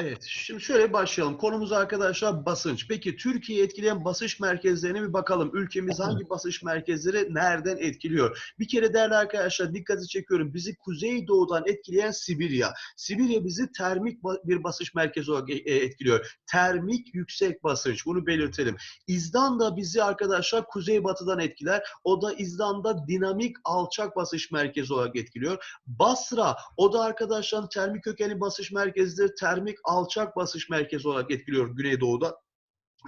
Evet, şimdi şöyle başlayalım. Konumuz arkadaşlar basınç. Peki Türkiye'yi etkileyen basınç merkezlerine bir bakalım. Ülkemiz hangi basınç merkezleri nereden etkiliyor? Bir kere değerli arkadaşlar dikkati çekiyorum. Bizi kuzeydoğudan etkileyen Sibirya. Sibirya bizi termik bir basınç merkezi olarak e, e, etkiliyor. Termik yüksek basınç. Bunu belirtelim. İzlanda bizi arkadaşlar kuzeybatıdan etkiler. O da İzlanda dinamik alçak basınç merkezi olarak etkiliyor. Basra o da arkadaşlar termik kökenli basınç merkezidir. Termik alçak basış merkezi olarak etkiliyor Güneydoğu'da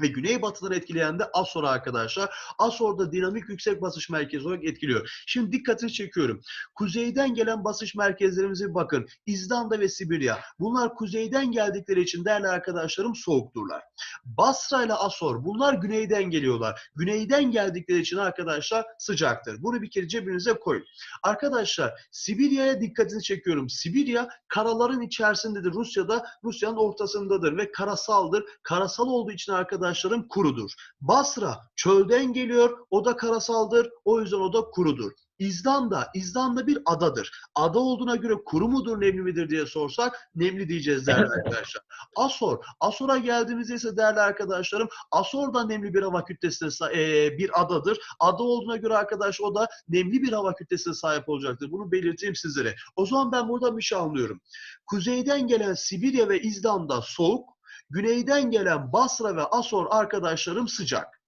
ve güneybatıdan etkileyen de Asor arkadaşlar. Asor'da dinamik yüksek basış merkezi olarak etkiliyor. Şimdi dikkatini çekiyorum. Kuzeyden gelen basış merkezlerimize bakın. İzlanda ve Sibirya. Bunlar kuzeyden geldikleri için değerli arkadaşlarım soğukturlar. Basra ile Asor bunlar güneyden geliyorlar. Güneyden geldikleri için arkadaşlar sıcaktır. Bunu bir kere cebinize koyun. Arkadaşlar Sibirya'ya dikkatini çekiyorum. Sibirya karaların içerisindedir. Rusya'da Rusya'nın ortasındadır ve karasaldır. Karasal olduğu için arkadaşlar arkadaşlarım kurudur. Basra çölden geliyor, o da karasaldır, o yüzden o da kurudur. İzlanda, İzlanda bir adadır. Ada olduğuna göre kuru mudur, nemli midir diye sorsak nemli diyeceğiz değerli arkadaşlar. Asor, Asor'a geldiğimizde ise değerli arkadaşlarım Asor da nemli bir hava kütlesine e, bir adadır. Ada olduğuna göre arkadaş o da nemli bir hava kütlesine sahip olacaktır. Bunu belirteyim sizlere. O zaman ben burada bir şey anlıyorum. Kuzeyden gelen Sibirya ve İzlanda soğuk, Güneyden gelen Basra ve Asor arkadaşlarım sıcak.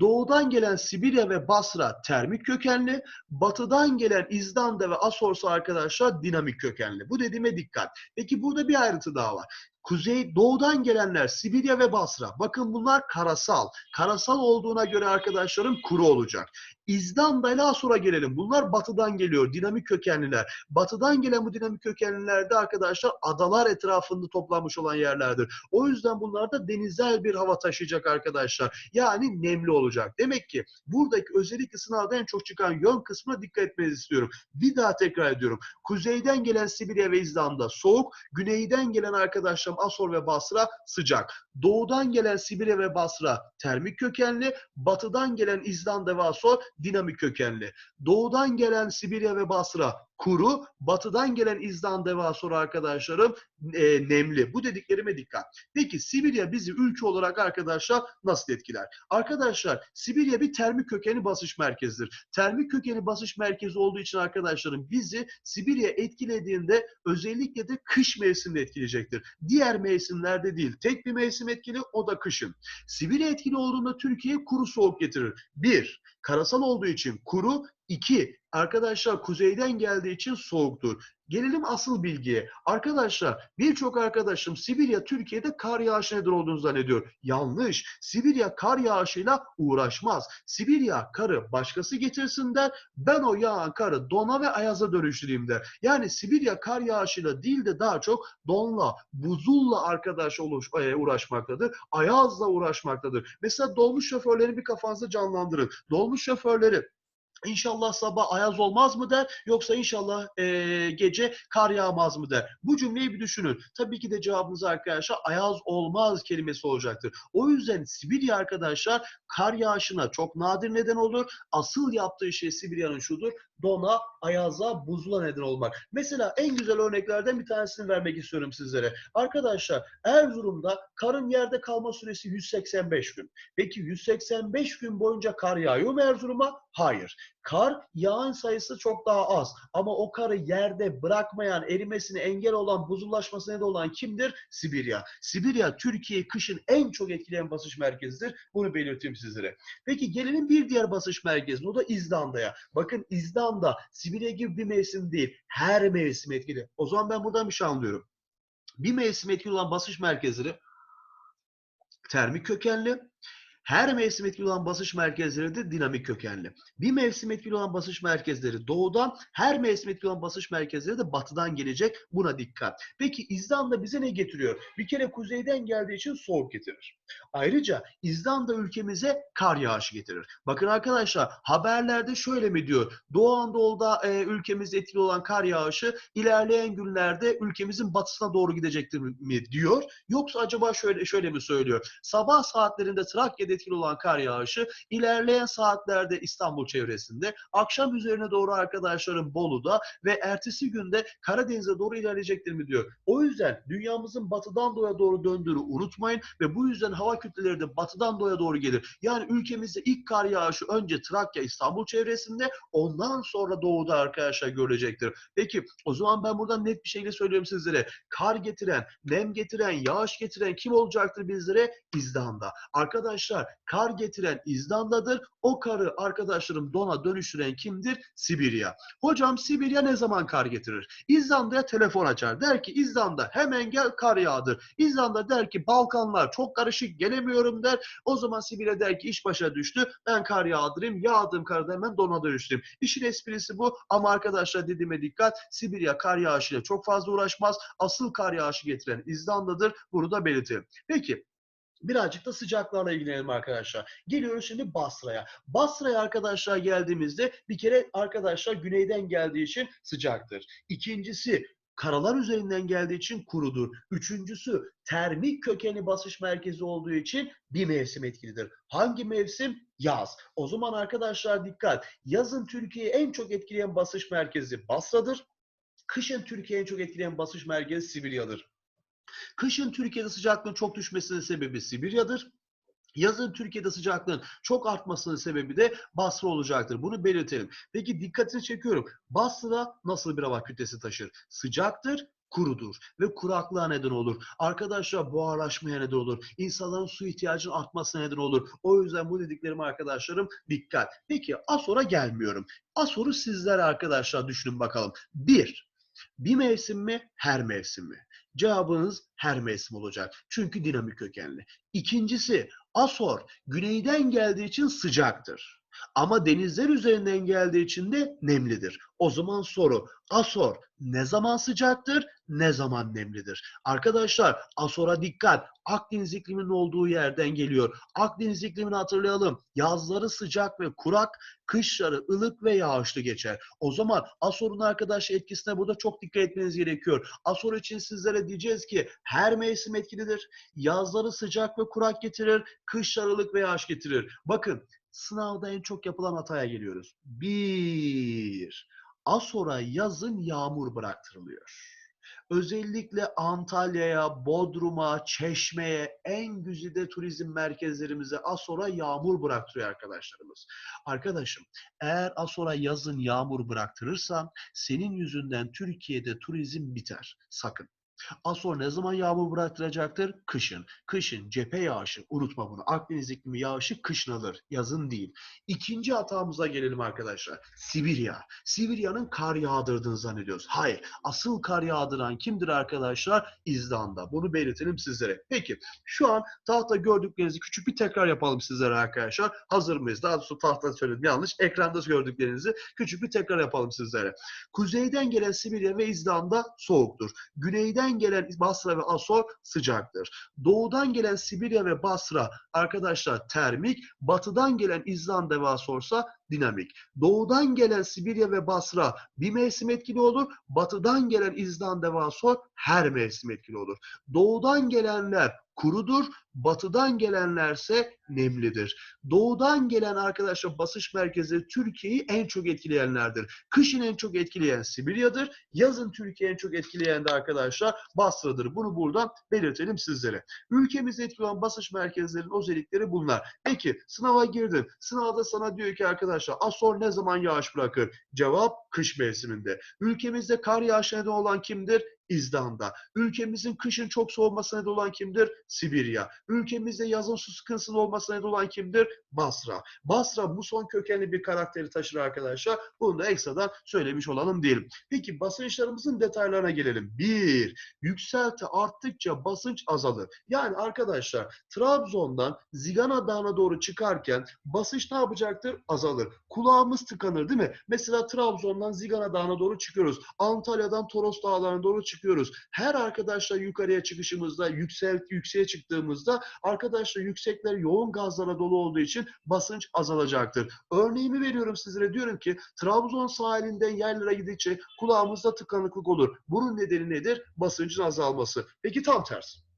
Doğudan gelen Sibirya ve Basra termik kökenli, batıdan gelen İzlanda ve Asorsa arkadaşlar dinamik kökenli. Bu dediğime dikkat. Peki burada bir ayrıntı daha var. Kuzey doğudan gelenler Sibirya ve Basra. Bakın bunlar karasal. Karasal olduğuna göre arkadaşlarım kuru olacak. İzlanda ile Asur'a gelelim. Bunlar batıdan geliyor. Dinamik kökenliler. Batıdan gelen bu dinamik kökenlilerde arkadaşlar adalar etrafında toplanmış olan yerlerdir. O yüzden bunlar da denizel bir hava taşıyacak arkadaşlar. Yani nemli olacak. Demek ki buradaki özellikle sınavda en çok çıkan yön kısmına dikkat etmenizi istiyorum. Bir daha tekrar ediyorum. Kuzeyden gelen Sibirya ve İzlanda soğuk. Güneyden gelen arkadaşlarım Asor ve Basra sıcak. Doğudan gelen Sibirya ve Basra termik kökenli. Batıdan gelen İzlanda ve Asor dinamik kökenli. Doğudan gelen Sibirya ve Basra kuru, batıdan gelen İzlanda ve Asor arkadaşlarım e, nemli. Bu dediklerime dikkat. Peki Sibirya bizi ülke olarak arkadaşlar nasıl etkiler? Arkadaşlar Sibirya bir termik kökeni basış merkezidir. Termik kökeni basış merkezi olduğu için arkadaşlarım bizi Sibirya etkilediğinde özellikle de kış mevsiminde etkileyecektir. Diğer mevsimlerde değil. Tek bir mevsim etkili o da kışın. Sibirya etkili olduğunda Türkiye kuru soğuk getirir. Bir, karasal olduğu için kuru. İki, arkadaşlar kuzeyden geldiği için soğuktur. Gelelim asıl bilgiye. Arkadaşlar birçok arkadaşım Sibirya Türkiye'de kar yağışı neden olduğunu zannediyor. Yanlış. Sibirya kar yağışıyla uğraşmaz. Sibirya karı başkası getirsin der. Ben o yağan karı dona ve ayaza dönüştüreyim der. Yani Sibirya kar yağışıyla değil de daha çok donla, buzulla arkadaş oluş, e, uğraşmaktadır. Ayazla uğraşmaktadır. Mesela dolmuş şoförlerini bir kafanızda canlandırın. Dolmuş şoförleri İnşallah sabah ayaz olmaz mı der yoksa inşallah e, gece kar yağmaz mı der. Bu cümleyi bir düşünün. Tabii ki de cevabınız arkadaşlar ayaz olmaz kelimesi olacaktır. O yüzden Sibirya arkadaşlar kar yağışına çok nadir neden olur. Asıl yaptığı şey Sibirya'nın şudur. Dona, ayaza, buzula neden olmak. Mesela en güzel örneklerden bir tanesini vermek istiyorum sizlere. Arkadaşlar Erzurum'da karın yerde kalma süresi 185 gün. Peki 185 gün boyunca kar yağıyor mu Erzurum'a? Hayır. Kar yağın sayısı çok daha az. Ama o karı yerde bırakmayan, erimesine engel olan, buzullaşmasına neden olan kimdir? Sibirya. Sibirya Türkiye kışın en çok etkileyen basış merkezidir. Bunu belirteyim sizlere. Peki gelelim bir diğer basış merkezine. O da İzlanda'ya. Bakın İzlanda Sibirya gibi bir mevsim değil. Her mevsim etkili. O zaman ben buradan bir şey anlıyorum. Bir mevsim etkili olan basış merkezleri termik kökenli, her mevsim etkili olan basış merkezleri de dinamik kökenli. Bir mevsim etkili olan basış merkezleri doğudan, her mevsim etkili olan basış merkezleri de batıdan gelecek. Buna dikkat. Peki İzlanda bize ne getiriyor? Bir kere kuzeyden geldiği için soğuk getirir. Ayrıca İzlanda ülkemize kar yağışı getirir. Bakın arkadaşlar haberlerde şöyle mi diyor? Doğu Anadolu'da e, ülkemizde etkili olan kar yağışı ilerleyen günlerde ülkemizin batısına doğru gidecektir mi diyor? Yoksa acaba şöyle şöyle mi söylüyor? Sabah saatlerinde Trakya'da etkili olan kar yağışı ilerleyen saatlerde İstanbul çevresinde, akşam üzerine doğru arkadaşlarım Bolu'da ve ertesi günde Karadeniz'e doğru ilerleyecektir mi diyor. O yüzden dünyamızın batıdan doğuya doğru döndüğünü unutmayın ve bu yüzden hava kütleleri de batıdan doğuya doğru gelir. Yani ülkemizde ilk kar yağışı önce Trakya, İstanbul çevresinde ondan sonra doğuda arkadaşlar görülecektir. Peki o zaman ben buradan net bir şekilde söylüyorum sizlere. Kar getiren, nem getiren, yağış getiren kim olacaktır bizlere? İzdanda. Arkadaşlar kar getiren İzlanda'dır. O karı arkadaşlarım dona dönüştüren kimdir? Sibirya. Hocam Sibirya ne zaman kar getirir? İzlanda'ya telefon açar. Der ki İzlanda hemen gel kar yağdır. İzlanda der ki Balkanlar çok karışık gelemiyorum der. O zaman Sibirya der ki iş başa düştü. Ben kar yağdırayım. Yağdığım karı hemen dona dönüştüreyim. İşin esprisi bu ama arkadaşlar dediğime dikkat. Sibirya kar yağışıyla çok fazla uğraşmaz. Asıl kar yağışı getiren İzlanda'dır. Bunu da belirtelim. Peki Birazcık da sıcaklarla ilgilenelim arkadaşlar. Geliyoruz şimdi Basra'ya. Basra'ya arkadaşlar geldiğimizde bir kere arkadaşlar güneyden geldiği için sıcaktır. İkincisi karalar üzerinden geldiği için kurudur. Üçüncüsü termik kökeni basış merkezi olduğu için bir mevsim etkilidir. Hangi mevsim? Yaz. O zaman arkadaşlar dikkat. Yazın Türkiye'yi en çok etkileyen basış merkezi Basra'dır. Kışın Türkiye'yi en çok etkileyen basış merkezi Sibirya'dır. Kışın Türkiye'de sıcaklığın çok düşmesinin sebebi Sibirya'dır. Yazın Türkiye'de sıcaklığın çok artmasının sebebi de Basra olacaktır. Bunu belirtelim. Peki dikkatini çekiyorum. Basra nasıl bir hava kütlesi taşır? Sıcaktır, kurudur ve kuraklığa neden olur. Arkadaşlar buharlaşmaya neden olur. İnsanların su ihtiyacının artmasına neden olur. O yüzden bu dediklerim arkadaşlarım dikkat. Peki Asor'a gelmiyorum. Asor'u sizler arkadaşlar düşünün bakalım. Bir, bir mevsim mi, her mevsim mi? Cevabınız her mevsim olacak. Çünkü dinamik kökenli. İkincisi Asor güneyden geldiği için sıcaktır. Ama denizler üzerinden geldiği için de nemlidir. O zaman soru Asor ne zaman sıcaktır, ne zaman nemlidir? Arkadaşlar Asor'a dikkat. Akdeniz ikliminin olduğu yerden geliyor. Akdeniz iklimini hatırlayalım. Yazları sıcak ve kurak, kışları ılık ve yağışlı geçer. O zaman Asor'un arkadaş etkisine burada çok dikkat etmeniz gerekiyor. Asor için sizlere diyeceğiz ki her mevsim etkilidir. Yazları sıcak ve kurak getirir, kışları ılık ve yağış getirir. Bakın sınavda en çok yapılan hataya geliyoruz. Bir, Asor'a yazın yağmur bıraktırılıyor. Özellikle Antalya'ya, Bodrum'a, Çeşme'ye, en güzide turizm merkezlerimize Asor'a yağmur bıraktırıyor arkadaşlarımız. Arkadaşım eğer Asor'a yazın yağmur bıraktırırsan senin yüzünden Türkiye'de turizm biter. Sakın. Asor ne zaman yağmur bıraktıracaktır? Kışın. Kışın cephe yağışı. Unutma bunu. Akdeniz iklimi yağışı kışın alır. Yazın değil. İkinci hatamıza gelelim arkadaşlar. Sibirya. Sibirya'nın kar yağdırdığını zannediyoruz. Hayır. Asıl kar yağdıran kimdir arkadaşlar? İzlanda. Bunu belirtelim sizlere. Peki. Şu an tahta gördüklerinizi küçük bir tekrar yapalım sizlere arkadaşlar. Hazır mıyız? Daha doğrusu tahta söyledim yanlış. Ekranda gördüklerinizi küçük bir tekrar yapalım sizlere. Kuzeyden gelen Sibirya ve İzlanda soğuktur. Güneyden gelen Basra ve Asor sıcaktır. Doğudan gelen Sibirya ve Basra arkadaşlar termik, batıdan gelen İzlanda ve Asorsa dinamik. Doğudan gelen Sibirya ve Basra bir mevsim etkili olur. Batıdan gelen İzlanda ve Asor her mevsim etkili olur. Doğudan gelenler kurudur. Batıdan gelenlerse nemlidir. Doğudan gelen arkadaşlar basış merkezi Türkiye'yi en çok etkileyenlerdir. Kışın en çok etkileyen Sibirya'dır. Yazın Türkiye'yi en çok etkileyen de arkadaşlar Basra'dır. Bunu buradan belirtelim sizlere. Ülkemizde etkili olan basış merkezlerinin özellikleri bunlar. Peki sınava girdin. Sınavda sana diyor ki arkadaşlar Asor ne zaman yağış bırakır? Cevap kış mevsiminde. Ülkemizde kar yağışı neden olan kimdir? İzdanda. Ülkemizin kışın çok soğumasına neden olan kimdir? Sibirya. Ülkemizde yazın su sıkıntısının olmasına neden olan kimdir? Basra. Basra bu son kökenli bir karakteri taşır arkadaşlar. Bunu da ekstradan söylemiş olalım diyelim. Peki basınçlarımızın detaylarına gelelim. Bir, yükselti arttıkça basınç azalır. Yani arkadaşlar Trabzon'dan Zigana Dağı'na doğru çıkarken basınç ne yapacaktır? Azalır. Kulağımız tıkanır değil mi? Mesela Trabzon'dan Zigana Dağı'na doğru çıkıyoruz. Antalya'dan Toros Dağları'na doğru çıkıyoruz. Her arkadaşlar yukarıya çıkışımızda, yüksel, yükseğe çıktığımızda arkadaşlar yüksekler yoğun gazlara dolu olduğu için basınç azalacaktır. Örneğimi veriyorum sizlere diyorum ki Trabzon sahilinden yerlere gidince kulağımızda tıkanıklık olur. Bunun nedeni nedir? Basıncın azalması. Peki tam tersi.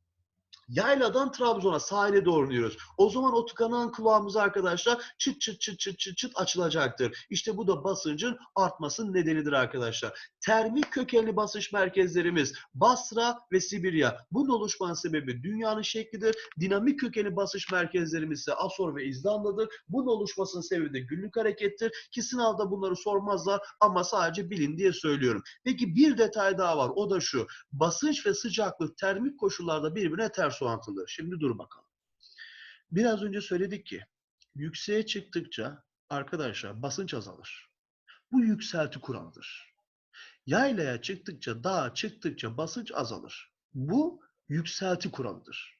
Yayladan Trabzon'a sahile doğru iniyoruz. O zaman o tıkanan kulağımız arkadaşlar çıt çıt çıt çıt çıt çıt açılacaktır. İşte bu da basıncın artmasının nedenidir arkadaşlar. Termik kökenli basınç merkezlerimiz Basra ve Sibirya. Bunun oluşmanın sebebi dünyanın şeklidir. Dinamik kökenli basınç merkezlerimiz ise Asor ve İzlanda'dır. Bunun oluşmasının sebebi de günlük harekettir. Ki sınavda bunları sormazlar ama sadece bilin diye söylüyorum. Peki bir detay daha var. O da şu. Basınç ve sıcaklık termik koşullarda birbirine ters orantılı. Şimdi dur bakalım. Biraz önce söyledik ki yükseğe çıktıkça arkadaşlar basınç azalır. Bu yükselti kuralıdır. Yaylaya çıktıkça, dağa çıktıkça basınç azalır. Bu yükselti kuralıdır.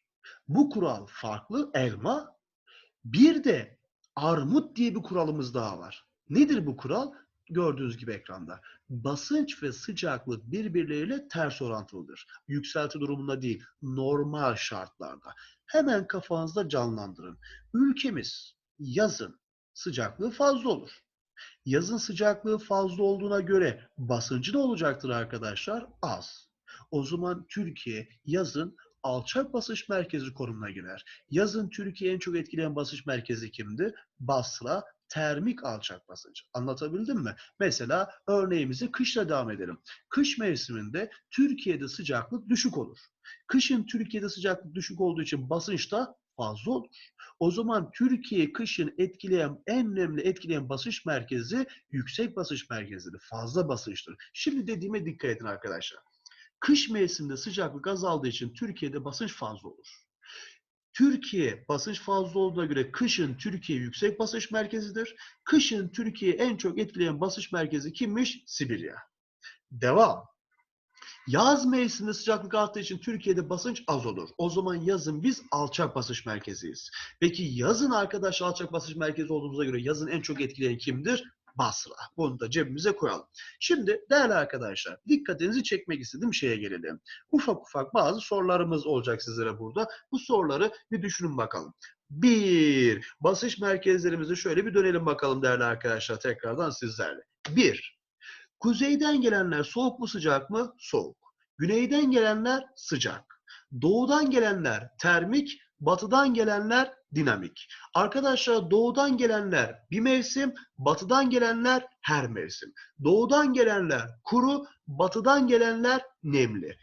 Bu kural farklı elma. Bir de armut diye bir kuralımız daha var. Nedir bu kural? Gördüğünüz gibi ekranda. Basınç ve sıcaklık birbirleriyle ters orantılıdır. Yükselti durumunda değil, normal şartlarda. Hemen kafanızda canlandırın. Ülkemiz yazın sıcaklığı fazla olur. Yazın sıcaklığı fazla olduğuna göre basıncı ne olacaktır arkadaşlar? Az. O zaman Türkiye yazın alçak basınç merkezi konumuna girer. Yazın Türkiye en çok etkileyen basınç merkezi kimdi? Basra, termik alçak basınç. Anlatabildim mi? Mesela örneğimizi kışla devam edelim. Kış mevsiminde Türkiye'de sıcaklık düşük olur. Kışın Türkiye'de sıcaklık düşük olduğu için basınç da fazla olur. O zaman Türkiye kışın etkileyen en önemli etkileyen basınç merkezi yüksek basınç merkezidir. Fazla basınçtır. Şimdi dediğime dikkat edin arkadaşlar. Kış mevsiminde sıcaklık azaldığı için Türkiye'de basınç fazla olur. Türkiye basınç fazla olduğuna göre kışın Türkiye yüksek basınç merkezidir. Kışın Türkiye en çok etkileyen basınç merkezi kimmiş? Sibirya. Devam. Yaz mevsiminde sıcaklık arttığı için Türkiye'de basınç az olur. O zaman yazın biz alçak basınç merkeziyiz. Peki yazın arkadaş alçak basınç merkezi olduğumuza göre yazın en çok etkileyen kimdir? Basra. Bunu da cebimize koyalım. Şimdi değerli arkadaşlar dikkatinizi çekmek istediğim şeye gelelim. Ufak ufak bazı sorularımız olacak sizlere burada. Bu soruları bir düşünün bakalım. Bir, basınç merkezlerimizi şöyle bir dönelim bakalım değerli arkadaşlar tekrardan sizlerle. Bir, kuzeyden gelenler soğuk mu sıcak mı? Soğuk. Güneyden gelenler sıcak. Doğudan gelenler termik, batıdan gelenler dinamik. Arkadaşlar doğudan gelenler bir mevsim, batıdan gelenler her mevsim. Doğudan gelenler kuru, batıdan gelenler nemli.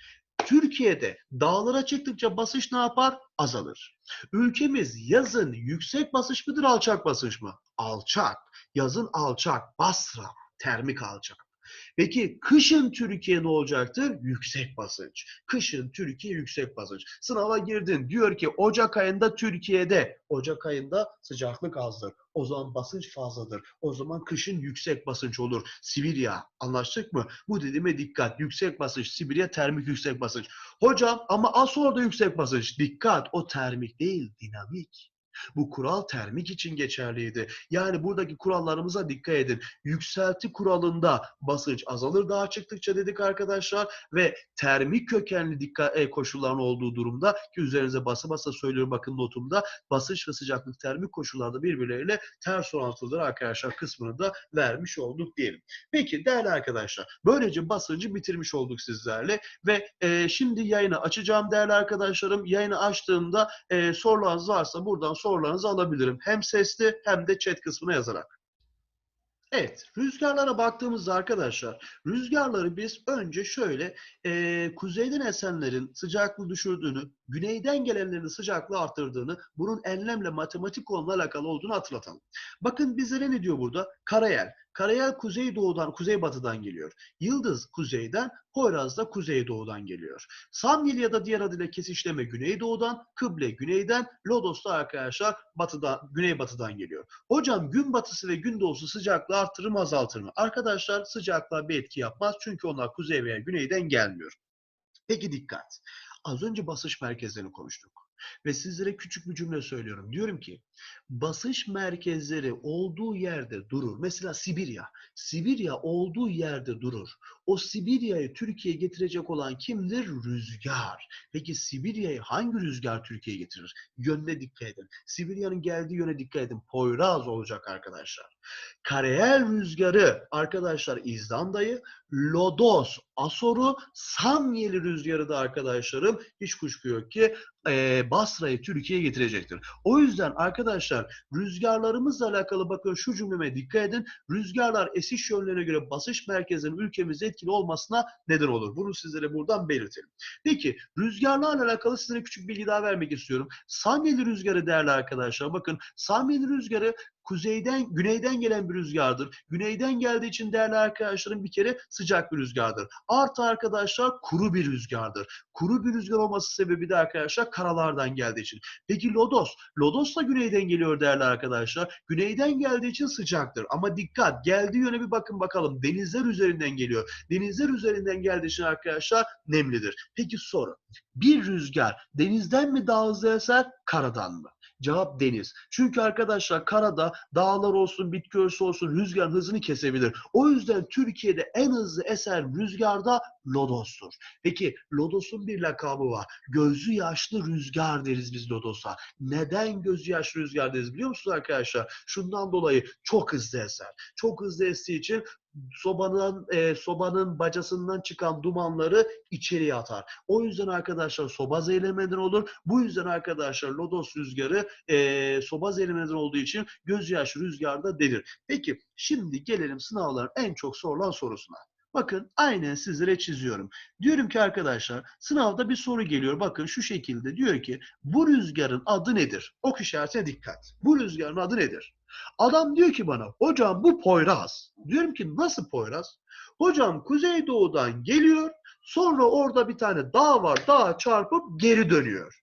Türkiye'de dağlara çıktıkça basınç ne yapar? Azalır. Ülkemiz yazın yüksek basınç mıdır, alçak basınç mı? Alçak. Yazın alçak, Basra, termik alçak. Peki kışın Türkiye ne olacaktır? Yüksek basınç. Kışın Türkiye yüksek basınç. Sınava girdin diyor ki Ocak ayında Türkiye'de Ocak ayında sıcaklık azdır. O zaman basınç fazladır. O zaman kışın yüksek basınç olur. Sibirya anlaştık mı? Bu dediğime dikkat. Yüksek basınç. Sibirya termik yüksek basınç. Hocam ama Asor'da yüksek basınç. Dikkat o termik değil dinamik. Bu kural termik için geçerliydi. Yani buradaki kurallarımıza dikkat edin. Yükselti kuralında basınç azalır daha çıktıkça dedik arkadaşlar ve termik kökenli dikkat e, koşulların olduğu durumda ki üzerinize basa basa söylüyorum bakın notumda basınç ve sıcaklık termik koşullarda birbirleriyle ters orantılıdır arkadaşlar kısmını da vermiş olduk diyelim. Peki değerli arkadaşlar böylece basıncı bitirmiş olduk sizlerle ve e, şimdi yayını açacağım değerli arkadaşlarım. Yayını açtığımda e, sorularınız varsa buradan sorularınızı alabilirim. Hem sesli hem de chat kısmına yazarak. Evet, rüzgarlara baktığımızda arkadaşlar, rüzgarları biz önce şöyle e, kuzeyden esenlerin sıcaklığı düşürdüğünü, güneyden gelenlerin sıcaklığı arttırdığını, bunun enlemle matematik konuyla alakalı olduğunu hatırlatalım. Bakın bizlere ne diyor burada? Karayel. Karayel kuzeydoğudan, kuzeybatıdan geliyor. Yıldız kuzeyden, Poyraz da kuzeydoğudan geliyor. Samyeli ya da diğer adıyla kesişleme güneydoğudan, kıble güneyden, Lodos da arkadaşlar batıdan, güneybatıdan geliyor. Hocam gün batısı ve gün doğusu sıcaklığı arttırır mı azaltır mı? Arkadaşlar sıcaklığa bir etki yapmaz çünkü onlar kuzey veya güneyden gelmiyor. Peki dikkat. Az önce basınç merkezlerini konuştuk. Ve sizlere küçük bir cümle söylüyorum. Diyorum ki basınç merkezleri olduğu yerde durur. Mesela Sibirya. Sibirya olduğu yerde durur. O Sibirya'yı Türkiye'ye getirecek olan kimdir? Rüzgar. Peki Sibirya'yı hangi rüzgar Türkiye'ye getirir? Yönüne dikkat edin. Sibirya'nın geldiği yöne dikkat edin. Poyraz olacak arkadaşlar. Karayel rüzgarı arkadaşlar İzlanda'yı, Lodos, Asor'u, Samyeli rüzgarı da arkadaşlarım hiç kuşku yok ki e, Basra'yı Türkiye'ye getirecektir. O yüzden arkadaşlar rüzgarlarımızla alakalı bakın şu cümleme dikkat edin. Rüzgarlar esiş yönlerine göre basış merkezinin ülkemizde etkili olmasına neden olur. Bunu sizlere buradan belirtelim. Peki rüzgarlarla alakalı size küçük bilgi daha vermek istiyorum. Samyeli rüzgarı değerli arkadaşlar bakın Samyeli rüzgarı kuzeyden, güneyden gelen bir rüzgardır. Güneyden geldiği için değerli arkadaşlarım bir kere sıcak bir rüzgardır. Artı arkadaşlar kuru bir rüzgardır. Kuru bir rüzgar olması sebebi de arkadaşlar karalardan geldiği için. Peki Lodos? Lodos da güneyden geliyor değerli arkadaşlar. Güneyden geldiği için sıcaktır. Ama dikkat geldiği yöne bir bakın bakalım. Denizler üzerinden geliyor. Denizler üzerinden geldiği için arkadaşlar nemlidir. Peki soru. Bir rüzgar denizden mi daha hızlı eser, karadan mı? Cevap deniz. Çünkü arkadaşlar karada dağlar olsun, bitki olsun rüzgarın hızını kesebilir. O yüzden Türkiye'de en hızlı eser rüzgarda Lodos'tur. Peki Lodos'un bir lakabı var. Gözü yaşlı rüzgar deriz biz Lodos'a. Neden gözü yaşlı rüzgar deriz biliyor musunuz arkadaşlar? Şundan dolayı çok hızlı eser. Çok hızlı estiği için sobanın e, sobanın bacasından çıkan dumanları içeriye atar. O yüzden arkadaşlar soba zehirlemeden olur. Bu yüzden arkadaşlar lodos rüzgarı e, soba zehirlemeden olduğu için gözyaş rüzgarda denir. Peki şimdi gelelim sınavların en çok sorulan sorusuna. Bakın aynen sizlere çiziyorum. Diyorum ki arkadaşlar sınavda bir soru geliyor. Bakın şu şekilde diyor ki bu rüzgarın adı nedir? Ok işaretine dikkat. Bu rüzgarın adı nedir? Adam diyor ki bana hocam bu Poyraz. Diyorum ki nasıl Poyraz? Hocam Kuzeydoğu'dan geliyor sonra orada bir tane dağ var dağa çarpıp geri dönüyor.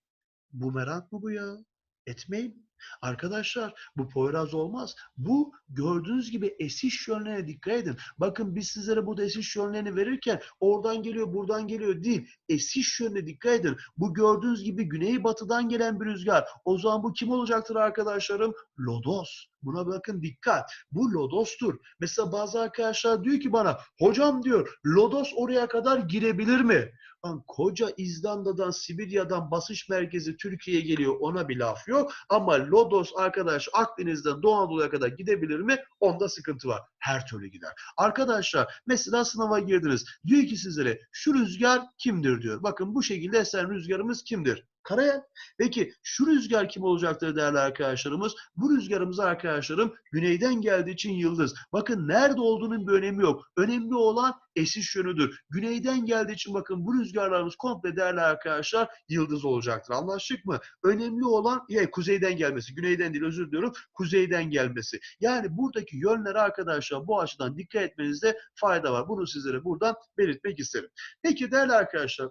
Bumerang mı bu ya? Etmeyin. Arkadaşlar bu Poyraz olmaz. Bu gördüğünüz gibi esiş yönlerine dikkat edin. Bakın biz sizlere bu esiş yönlerini verirken oradan geliyor buradan geliyor değil. Esiş yönüne dikkat edin. Bu gördüğünüz gibi güneybatıdan gelen bir rüzgar. O zaman bu kim olacaktır arkadaşlarım? Lodos. Buna bakın dikkat. Bu Lodos'tur. Mesela bazı arkadaşlar diyor ki bana hocam diyor Lodos oraya kadar girebilir mi? Lan koca İzlanda'dan, Sibirya'dan basış merkezi Türkiye'ye geliyor ona bir laf yok. Ama Lodos arkadaş Akdeniz'den Doğu Anadolu'ya kadar gidebilir mi? Onda sıkıntı var. Her türlü gider. Arkadaşlar mesela sınava girdiniz. Diyor ki sizlere şu rüzgar kimdir diyor. Bakın bu şekilde esen rüzgarımız kimdir? Karayel. Peki şu rüzgar kim olacaktır değerli arkadaşlarımız? Bu rüzgarımız arkadaşlarım güneyden geldiği için yıldız. Bakın nerede olduğunun bir önemi yok. Önemli olan esiş yönüdür. Güneyden geldiği için bakın bu rüzgarlarımız komple değerli arkadaşlar yıldız olacaktır. Anlaştık mı? Önemli olan ya kuzeyden gelmesi. Güneyden değil özür diliyorum. Kuzeyden gelmesi. Yani buradaki yönlere arkadaşlar bu açıdan dikkat etmenizde fayda var. Bunu sizlere buradan belirtmek isterim. Peki değerli arkadaşlar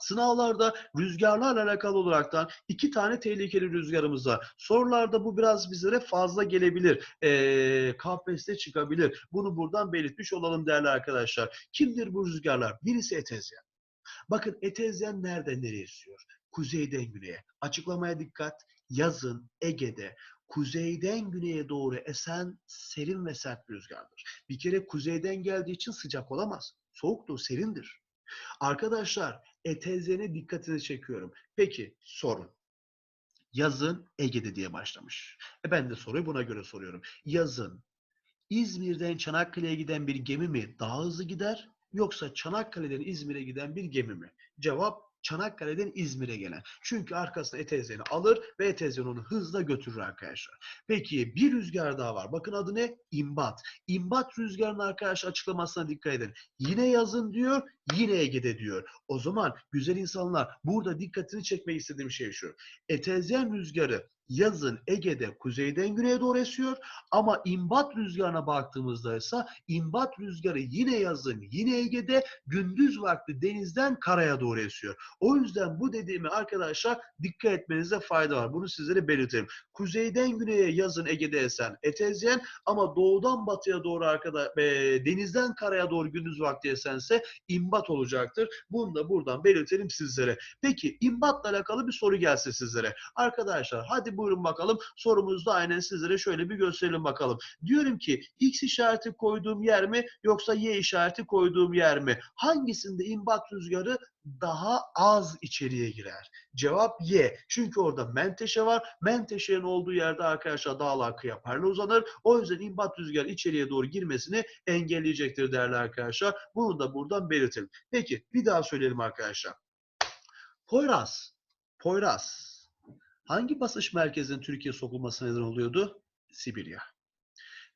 Sınavlarda rüzgarlarla alakalı olaraktan iki tane tehlikeli rüzgarımız var. Sorularda bu biraz bizlere fazla gelebilir. Ee, KPSS'de çıkabilir. Bunu buradan belirtmiş olalım değerli arkadaşlar. Kimdir bu rüzgarlar? Birisi etezyen. Bakın etezyen nereden nereye esiyor? Kuzeyden güneye. Açıklamaya dikkat. Yazın Ege'de kuzeyden güneye doğru esen serin ve sert rüzgardır. Bir kere kuzeyden geldiği için sıcak olamaz. Soğuktur, serindir. Arkadaşlar etezene dikkatini çekiyorum. Peki sorun. Yazın Ege'de diye başlamış. E ben de soruyu buna göre soruyorum. Yazın İzmir'den Çanakkale'ye giden bir gemi mi daha hızlı gider yoksa Çanakkale'den İzmir'e giden bir gemi mi? Cevap Çanakkale'den İzmir'e gelen. Çünkü arkasına etezeni alır ve etezen onu hızla götürür arkadaşlar. Peki bir rüzgar daha var. Bakın adı ne? İmbat. İmbat rüzgarının arkadaşlar açıklamasına dikkat edin. Yine yazın diyor, yine Ege'de diyor. O zaman güzel insanlar burada dikkatini çekmek istediğim şey şu. Etezyen rüzgarı yazın Ege'de kuzeyden güneye doğru esiyor ama imbat rüzgarına baktığımızda ise imbat rüzgarı yine yazın yine Ege'de gündüz vakti denizden karaya doğru esiyor. O yüzden bu dediğimi arkadaşlar dikkat etmenize fayda var. Bunu sizlere belirteyim. Kuzeyden güneye yazın Ege'de esen etezyen ama doğudan batıya doğru arkada e, denizden karaya doğru gündüz vakti esense imbat olacaktır. Bunu da buradan belirtelim sizlere. Peki imbatla alakalı bir soru gelse sizlere. Arkadaşlar hadi buyurun bakalım. Sorumuzda aynen sizlere şöyle bir gösterelim bakalım. Diyorum ki X işareti koyduğum yer mi yoksa Y işareti koyduğum yer mi? Hangisinde imbat rüzgarı daha az içeriye girer? Cevap Y. Çünkü orada menteşe var. Menteşenin olduğu yerde arkadaşlar dağlar kıya parla uzanır. O yüzden imbat rüzgarı içeriye doğru girmesini engelleyecektir değerli arkadaşlar. Bunu da buradan belirtelim. Peki bir daha söyleyelim arkadaşlar. Poyraz. Poyraz. Hangi basış merkezinin Türkiye sokulması neden oluyordu? Sibirya.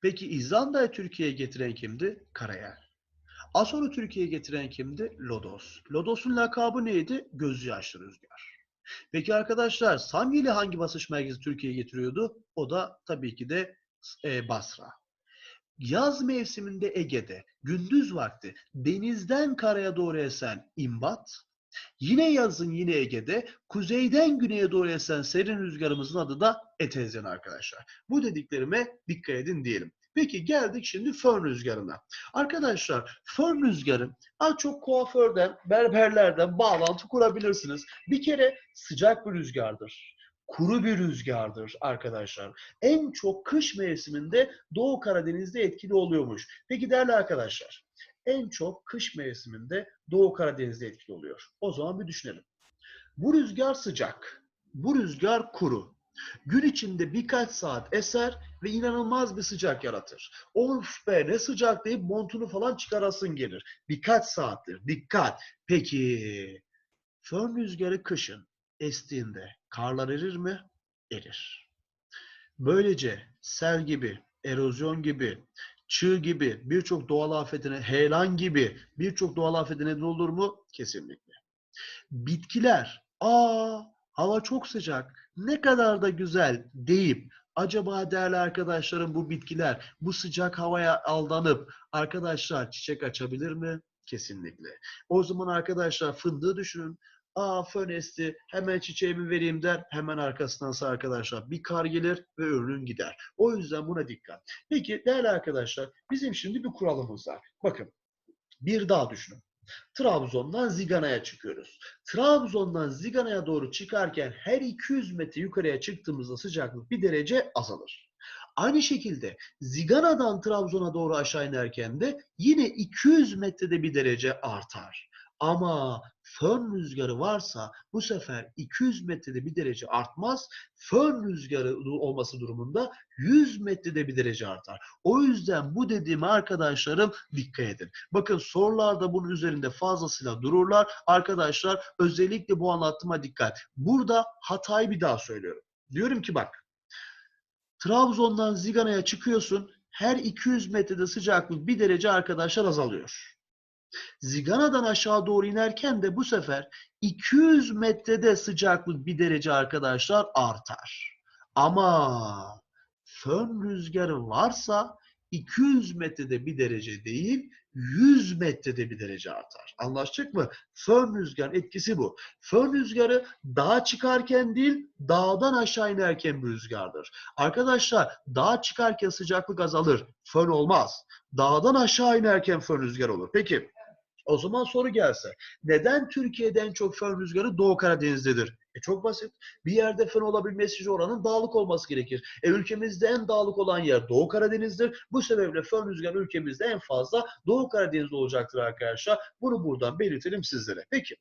Peki İzlanda'yı Türkiye'ye getiren kimdi? Karayel. Asor'u Türkiye'ye getiren kimdi? Lodos. Lodos'un lakabı neydi? Gözyaşlı rüzgar. Peki arkadaşlar Samyeli hangi basış merkezi Türkiye'ye getiriyordu? O da tabii ki de e, Basra. Yaz mevsiminde Ege'de gündüz vakti denizden karaya doğru esen imbat, yine yazın yine Ege'de kuzeyden güneye doğru esen serin rüzgarımızın adı da etezyen arkadaşlar. Bu dediklerime dikkat edin diyelim. Peki geldik şimdi fön rüzgarına. Arkadaşlar fön rüzgarı az çok kuaförden, berberlerden bağlantı kurabilirsiniz. Bir kere sıcak bir rüzgardır. Kuru bir rüzgardır arkadaşlar. En çok kış mevsiminde Doğu Karadeniz'de etkili oluyormuş. Peki değerli arkadaşlar, en çok kış mevsiminde Doğu Karadeniz'de etkili oluyor. O zaman bir düşünelim. Bu rüzgar sıcak, bu rüzgar kuru. Gün içinde birkaç saat eser ve inanılmaz bir sıcak yaratır. Of be ne sıcak deyip montunu falan çıkarasın gelir. Birkaç saattir. Dikkat. Peki fön rüzgarı kışın estiğinde karlar erir mi? Erir. Böylece sel gibi, erozyon gibi, çığ gibi birçok doğal afetine, heyelan gibi birçok doğal afete neden olur mu? Kesinlikle. Bitkiler, aa hava çok sıcak, ne kadar da güzel deyip acaba değerli arkadaşlarım bu bitkiler bu sıcak havaya aldanıp arkadaşlar çiçek açabilir mi? Kesinlikle. O zaman arkadaşlar fındığı düşünün. Aa fön esti hemen çiçeğimi vereyim der. Hemen arkasındansa arkadaşlar bir kar gelir ve ürün gider. O yüzden buna dikkat. Peki değerli arkadaşlar bizim şimdi bir kuralımız var. Bakın bir dağ düşünün. Trabzon'dan Zigana'ya çıkıyoruz. Trabzon'dan Zigana'ya doğru çıkarken her 200 metre yukarıya çıktığımızda sıcaklık bir derece azalır. Aynı şekilde Zigana'dan Trabzon'a doğru aşağı inerken de yine 200 metrede bir derece artar. Ama fön rüzgarı varsa bu sefer 200 metrede bir derece artmaz. Fön rüzgarı olması durumunda 100 metrede bir derece artar. O yüzden bu dediğime arkadaşlarım dikkat edin. Bakın sorularda bunun üzerinde fazlasıyla dururlar. Arkadaşlar özellikle bu anlatıma dikkat. Burada hatayı bir daha söylüyorum. Diyorum ki bak Trabzon'dan Zigana'ya çıkıyorsun. Her 200 metrede sıcaklık bir derece arkadaşlar azalıyor. Zigana'dan aşağı doğru inerken de bu sefer 200 metrede sıcaklık bir derece arkadaşlar artar. Ama fön rüzgarı varsa 200 metrede bir derece değil 100 metrede bir derece artar. Anlaştık mı? Fön rüzgar etkisi bu. Fön rüzgarı dağa çıkarken değil dağdan aşağı inerken bir rüzgardır. Arkadaşlar dağa çıkarken sıcaklık azalır. Fön olmaz. Dağdan aşağı inerken fön rüzgar olur. Peki o zaman soru gelse. Neden Türkiye'den çok fön rüzgarı Doğu Karadeniz'dedir? E çok basit. Bir yerde fön olabilmesi için oranın dağlık olması gerekir. E ülkemizde en dağlık olan yer Doğu Karadeniz'dir. Bu sebeple fön rüzgarı ülkemizde en fazla Doğu Karadeniz'de olacaktır arkadaşlar. Bunu buradan belirtelim sizlere. Peki.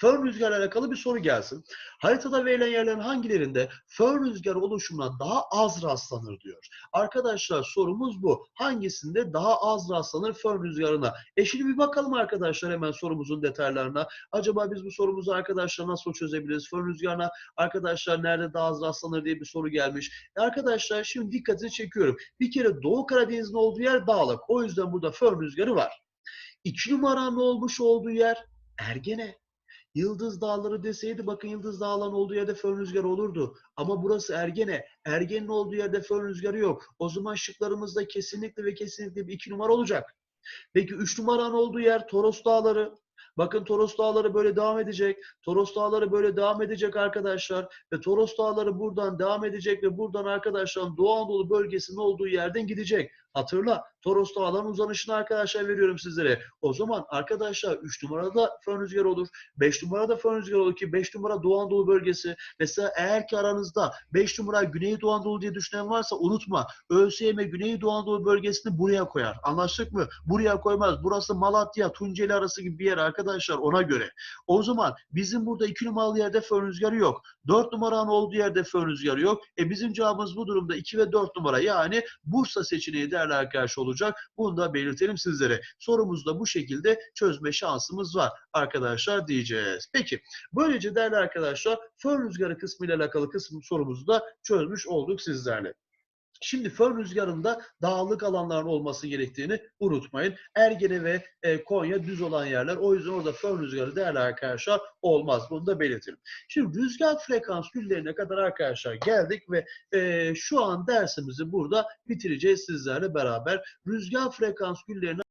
Fön rüzgarı alakalı bir soru gelsin. Haritada verilen yerlerin hangilerinde fön rüzgarı oluşumuna daha az rastlanır diyor. Arkadaşlar sorumuz bu. Hangisinde daha az rastlanır fön rüzgarına? E şimdi bir bakalım arkadaşlar hemen sorumuzun detaylarına. Acaba biz bu sorumuzu arkadaşlar nasıl çözebiliriz? Fön rüzgarına arkadaşlar nerede daha az rastlanır diye bir soru gelmiş. E arkadaşlar şimdi dikkatini çekiyorum. Bir kere Doğu Karadeniz'in olduğu yer dağlık. O yüzden burada fön rüzgarı var. İki numaranın olmuş olduğu yer Ergene. Yıldız Dağları deseydi bakın Yıldız Dağları'nın olduğu yerde fön rüzgarı olurdu. Ama burası Ergene. Ergene'nin olduğu yerde fön rüzgarı yok. O zaman şıklarımızda kesinlikle ve kesinlikle bir iki numara olacak. Peki üç numaranın olduğu yer Toros Dağları. Bakın Toros Dağları böyle devam edecek. Toros Dağları böyle devam edecek arkadaşlar. Ve Toros Dağları buradan devam edecek ve buradan arkadaşlar Doğu Anadolu bölgesinin olduğu yerden gidecek. Hatırla Toros Dağları'nın uzanışını arkadaşlar veriyorum sizlere. O zaman arkadaşlar 3 numarada fön rüzgarı olur. 5 numarada fön rüzgarı olur ki 5 numara Doğu Anadolu bölgesi. Mesela eğer ki aranızda 5 numara Güney Doğu Anadolu diye düşünen varsa unutma. ÖSYM Güney Doğu Anadolu bölgesini buraya koyar. Anlaştık mı? Buraya koymaz. Burası Malatya, Tunceli arası gibi bir yer arkadaşlar ona göre. O zaman bizim burada 2 numaralı yerde fön rüzgarı yok. 4 numaranın olduğu yerde fön rüzgarı yok. E bizim cevabımız bu durumda 2 ve 4 numara. Yani Bursa seçeneği değerli arkadaşlar olacak. Bunu da belirtelim sizlere. Sorumuzda bu şekilde çözme şansımız var arkadaşlar diyeceğiz. Peki böylece değerli arkadaşlar fön rüzgarı kısmı ile alakalı kısmı sorumuzu da çözmüş olduk sizlerle. Şimdi fön rüzgarında dağlık alanların olması gerektiğini unutmayın. Ergene ve e, Konya düz olan yerler. O yüzden orada fön rüzgarı değerli arkadaşlar olmaz. Bunu da belirtelim. Şimdi rüzgar frekans güllerine kadar arkadaşlar geldik ve e, şu an dersimizi burada bitireceğiz sizlerle beraber. Rüzgar frekans güllerine